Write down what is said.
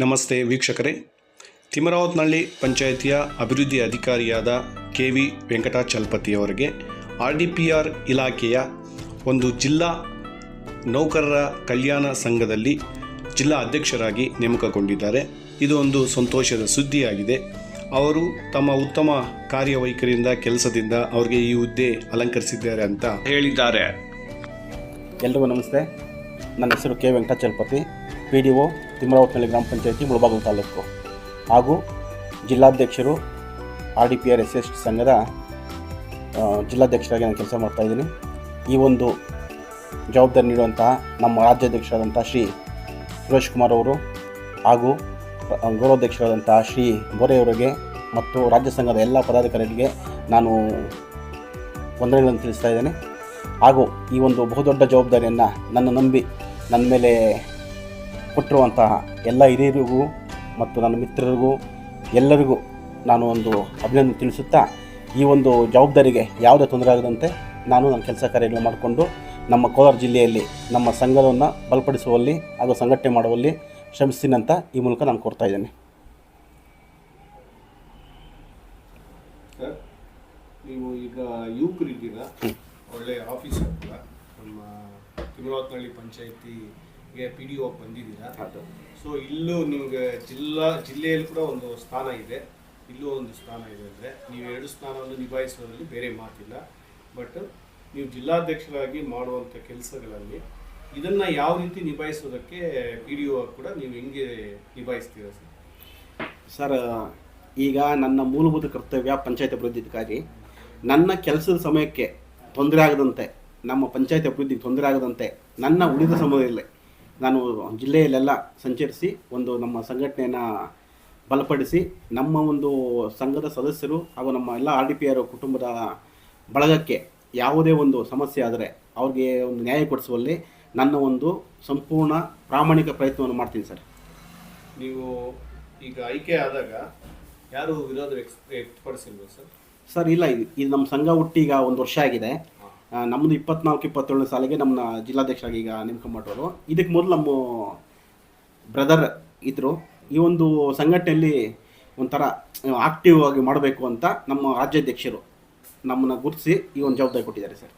ನಮಸ್ತೆ ವೀಕ್ಷಕರೇ. ತಿಮರಾವತ್ನಹಳ್ಳಿ ಪಂಚಾಯಿತಿಯ ಅಭಿವೃದ್ಧಿ ಅಧಿಕಾರಿಯಾದ ಕೆ ವಿ ವೆಂಕಟಾಚಲಪತಿಯವರಿಗೆ ಆರ್ ಡಿ ಪಿ ಆರ್ ಇಲಾಖೆಯ ಒಂದು ಜಿಲ್ಲಾ ನೌಕರರ ಕಲ್ಯಾಣ ಸಂಘದಲ್ಲಿ ಜಿಲ್ಲಾ ಅಧ್ಯಕ್ಷರಾಗಿ ನೇಮಕಗೊಂಡಿದ್ದಾರೆ. ಇದು ಒಂದು ಸಂತೋಷದ ಸುದ್ದಿಯಾಗಿದೆ. ಅವರು ತಮ್ಮ ಉತ್ತಮ ಕಾರ್ಯವೈಖರಿಯಿಂದ, ಕೆಲಸದಿಂದ ಅವರಿಗೆ ಈ ಹುದ್ದೆ ಅಲಂಕರಿಸಿದ್ದಾರೆ ಅಂತ ಹೇಳಿದ್ದಾರೆ. ಎಲ್ರಿಗೂ ನಮಸ್ತೆ. ನನ್ನ ಹೆಸರು K. Venkatachalapathi P D O Thimmaravathnalli ಗ್ರಾಮ ಪಂಚಾಯತಿ ಮುಳಬಾಗಿಲು ತಾಲೂಕು. ಹಾಗೂ ಜಿಲ್ಲಾಧ್ಯಕ್ಷರು R D P R S S ಸಂಘದ ಜಿಲ್ಲಾಧ್ಯಕ್ಷರಾಗಿ ನಾನು ಕೆಲಸ ಮಾಡ್ತಾಯಿದ್ದೀನಿ ಈ ಒಂದು ಜವಾಬ್ದಾರಿ ನೀಡುವಂತಹ ನಮ್ಮ ರಾಜ್ಯಾಧ್ಯಕ್ಷರಾದಂಥ ಶ್ರೀ ಸುರೇಶ್ ಕುಮಾರ್ ಅವರು ಹಾಗೂ ಗೌರವಾಧ್ಯಕ್ಷರಾದಂತಹ ಶ್ರೀ ಬೋರೆಯವರಿಗೆ ಮತ್ತು ರಾಜ್ಯ ಸಂಘದ ಎಲ್ಲ ಪದಾಧಿಕಾರಿಗಳಿಗೆ ನಾನು ವಂದನೆಗಳನ್ನು ತಿಳಿಸ್ತಾ ಇದ್ದೇನೆ. ಹಾಗೂ ಈ ಒಂದು ಬಹುದೊಡ್ಡ ಜವಾಬ್ದಾರಿಯನ್ನು ನನ್ನ ನಂಬಿ, ನನ್ನ ಮೇಲೆ ಕೊಟ್ಟಿರುವಂತಹ ಎಲ್ಲ ಹಿರಿಯರಿಗೂ ಮತ್ತು ನನ್ನ ಮಿತ್ರರಿಗೂ ಎಲ್ಲರಿಗೂ ನಾನು ಒಂದು ಅಭಿನಂದನೆ ತಿಳಿಸುತ್ತಾ ಈ ಒಂದು ಜವಾಬ್ದಾರಿಗೆ ಯಾವುದೇ ತೊಂದರೆ ಆಗದಂತೆ ನಾನು ನನ್ನ ಕೆಲಸ ಕಾರ್ಯಗಳನ್ನು ಮಾಡಿಕೊಂಡು ನಮ್ಮ ಕೋಲಾರ ಜಿಲ್ಲೆಯಲ್ಲಿ ನಮ್ಮ ಸಂಘವನ್ನು ಬಲಪಡಿಸುವಲ್ಲಿ ಹಾಗೂ ಸಂಘಟನೆ ಮಾಡುವಲ್ಲಿ ಶ್ರಮಿಸ್ತೀನಿ ಅಂತ ಈ ಮೂಲಕ ನಾನು ಕೊಡ್ತಾ ಇದ್ದೇನೆ. ನೀವು ಈಗ ಯುವಕರಿದ್ದೀರಾ? ಒಳ್ಳೆಯ ಆಫೀಸರ್ ಕೂಡ ನಮ್ಮ ತಿಮರಾವತ್ನಹಳ್ಳಿ ಪಂಚಾಯತಿಗೆ ಪಿ ಡಿ ಒ ಬಂದಿದ್ದೀರಾ? ಸೊ ಇಲ್ಲೂ ನಿಮಗೆ ಜಿಲ್ಲಾ ಜಿಲ್ಲೆಯಲ್ಲಿ ಕೂಡ ಒಂದು ಸ್ಥಾನ ಇದೆ. ಇಲ್ಲೂ ಒಂದು ಸ್ಥಾನ ಇದೆ ಅಂದರೆ ನೀವು ಎರಡು ಸ್ಥಾನವನ್ನು ನಿಭಾಯಿಸೋದ್ರಲ್ಲಿ ಬೇರೆ ಮಾತಿಲ್ಲ. ಬಟ್ ನೀವು ಜಿಲ್ಲಾಧ್ಯಕ್ಷರಾಗಿ ಮಾಡುವಂಥ ಕೆಲಸಗಳಲ್ಲಿ ಇದನ್ನು ಯಾವ ರೀತಿ ನಿಭಾಯಿಸೋದಕ್ಕೆ ಪಿ ಡಿ ಓ ಕೂಡ ನೀವು ಹೆಂಗೆ ನಿಭಾಯಿಸ್ತೀರಾ ಸರ್? ಸರ್ ಈಗ ನನ್ನ ಮೂಲಭೂತ ಕರ್ತವ್ಯ ಪಂಚಾಯತ್ ಅಭಿವೃದ್ಧಿ ನನ್ನ ಕೆಲಸದ ಸಮಯಕ್ಕೆ ತೊಂದರೆ ಆಗದಂತೆ ನಮ್ಮ ಪಂಚಾಯತ್ ಅಭಿವೃದ್ಧಿಗೆ ತೊಂದರೆ ಆಗದಂತೆ ನನ್ನ ಉಳಿದ ಸಮಯದಲ್ಲಿ ನಾನು ಜಿಲ್ಲೆಯಲ್ಲೆಲ್ಲ ಸಂಚರಿಸಿ ಒಂದು ನಮ್ಮ ಸಂಘಟನೆಯನ್ನು ಬಲಪಡಿಸಿ ನಮ್ಮ ಒಂದು ಸಂಘದ ಸದಸ್ಯರು ಹಾಗೂ ನಮ್ಮ ಎಲ್ಲ ಆರ್ ಡಿ ಪಿ ಆರ್ ಕುಟುಂಬದ ಬಳಗಕ್ಕೆ ಯಾವುದೇ ಒಂದು ಸಮಸ್ಯೆ ಆದರೆ ಅವ್ರಿಗೆ ಒಂದು ನ್ಯಾಯ ಕೊಡಿಸುವಲ್ಲಿ ನನ್ನ ಒಂದು ಸಂಪೂರ್ಣ ಪ್ರಾಮಾಣಿಕ ಪ್ರಯತ್ನವನ್ನು ಮಾಡ್ತೀನಿ ಸರ್. ನೀವು ಈಗ ಆಯ್ಕೆ ಆದಾಗ ಯಾರು ವಿರೋಧ ವ್ಯಕ್ತಪಡಿಸಿಲ್ವ ಸರ್? ಸರ್ ಇಲ್ಲ ಇದು ನಮ್ಮ ಸಂಘ ಹುಟ್ಟಿ ಈಗ ಒಂದು ವರ್ಷ ಆಗಿದೆ. ನಮ್ಮದು ಇಪ್ಪತ್ನಾಲ್ಕು, ಇಪ್ಪತ್ತೇಳನೇ ಸಾಲಿಗೆ ನಮ್ಮ ಜಿಲ್ಲಾಧ್ಯಕ್ಷರಾಗಿ ಈಗ ನೇಮಕ ಮಾಡೋರು ಇದಕ್ಕೆ ಮೊದಲು ನಮ್ಮ ಬ್ರದರ್ ಇದ್ದರು ಈ ಒಂದು ಸಂಘಟನೆಯಲ್ಲಿ ಒಂಥರ ಆಕ್ಟಿವ್ ಆಗಿ ಮಾಡಬೇಕು ಅಂತ ನಮ್ಮ ರಾಜ್ಯಾಧ್ಯಕ್ಷರು ನಮ್ಮನ್ನು ಗುರುತಿಸಿ ಈ ಒಂದು ಜವಾಬ್ದಾರಿ ಕೊಟ್ಟಿದ್ದಾರೆ ಸರ್.